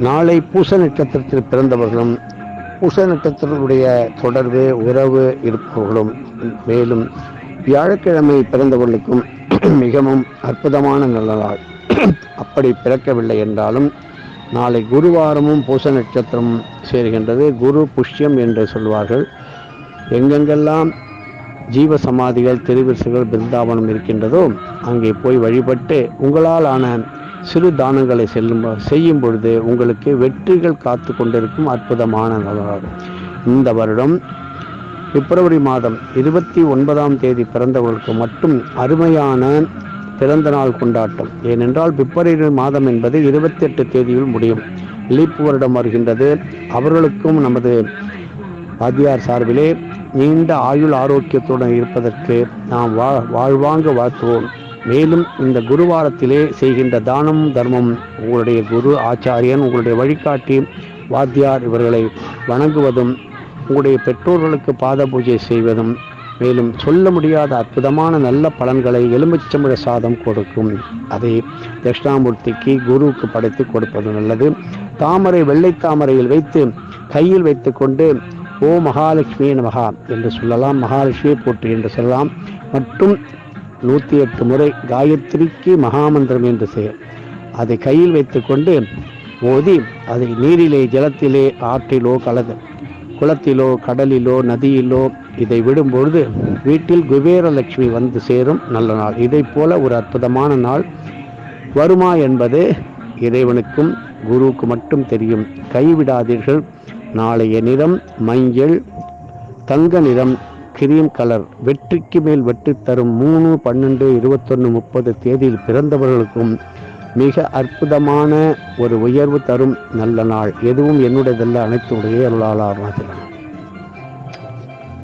நாளை பூச நட்சத்திரத்தில் பிறந்தவர்களும் பூச நட்சத்திரத்துடைய தொடர்பு உறவு இருப்பவர்களும் மேலும் வியாழக்கிழமை பிறந்தவர்களுக்கும் மிகவும் அற்புதமான நல்ல நாள் அப்படி பிறக்கவில்லை என்றாலும் நாளை குருவாரமும் பூச நட்சத்திரம் சேர்கின்றது. குரு புஷ்யம் என்று சொல்வார்கள். எங்கெங்கெல்லாம் ஜீவ சமாதிகள் திருவிசுகள் பிருந்தாவனம் இருக்கின்றதோ அங்கே போய் வழிபட்டு உங்களால் ஆன சிறு தானங்களை செல்லும் செய்யும் பொழுது உங்களுக்கு வெற்றிகள் காத்து கொண்டிருக்கும் அற்புதமான இந்த வருடம் பிப்ரவரி மாதம் இருபத்தி ஒன்பதாம் தேதி பிறந்தவர்களுக்கு மட்டும் அருமையான பிறந்த நாள் கொண்டாட்டம். ஏனென்றால் பிப்ரவரி மாதம் என்பது இருபத்தி எட்டு தேதியில் முடியும். லீப் வருடம் வருகின்றது. அவர்களுக்கும் நமது வாத்தியார் சார்பிலே நீண்ட ஆயுள் ஆரோக்கியத்துடன் இருப்பதற்கு நாம் வா வாழ்வாங்க வாழ்த்துவோம். மேலும் இந்த குருவாரத்திலே செய்கின்ற தானம் தர்மம் உங்களுடைய குரு ஆச்சாரியன் உங்களுடைய வழிகாட்டி வாத்தியார் இவர்களை வணங்குவதும் உங்களுடைய பெற்றோர்களுக்கு பாத பூஜை செய்வதும் மேலும் சொல்ல முடியாத அற்புதமான நல்ல பலன்களை எலுமிச்சம்பழ சாதம் கொடுக்கும். அதை தட்சிணாமூர்த்திக்கு குருவுக்கு படைத்து கொடுப்பது நல்லது. தாமரை வெள்ளை தாமரையில் வைத்து கையில் வைத்துக்கொண்டு ஓ மகாலட்சுமி மகா என்று சொல்லலாம். மகாலட்சுமியை போற்றி என்று சொல்லலாம். மற்றும் நூற்றி எட்டு முறை காயத்ரிக்கு மகாமந்திரம் என்று செயல் அதை கையில் வைத்துக்கொண்டு ஓதி அதை நீரிலே ஜலத்திலே ஆற்றிலோ கலது. குளத்திலோ கடலிலோ நதியிலோ இதை விடும்பொழுது வீட்டில் குபேரலட்சுமி வந்து சேரும் நல்ல நாள். இதை போல ஒரு அற்புதமான நாள் வருமா என்பது இறைவனுக்கும் குருவுக்கு மட்டும் தெரியும். கைவிடாதீர்கள். நாளைய நிறம் மஞ்சள் தங்க நிறம் கிரீம் கலர் வெற்றிக்கு மேல் வெற்றி தரும் மூணு பன்னெண்டு இருபத்தொன்று முப்பது தேதியில் பிறந்தவர்களுக்கும் மிக அற்புதமான ஒரு உயர்வு தரும் நல்ல நாள். எதுவும் என்னுடையதல்ல அனைத்துடைய அருளாளர்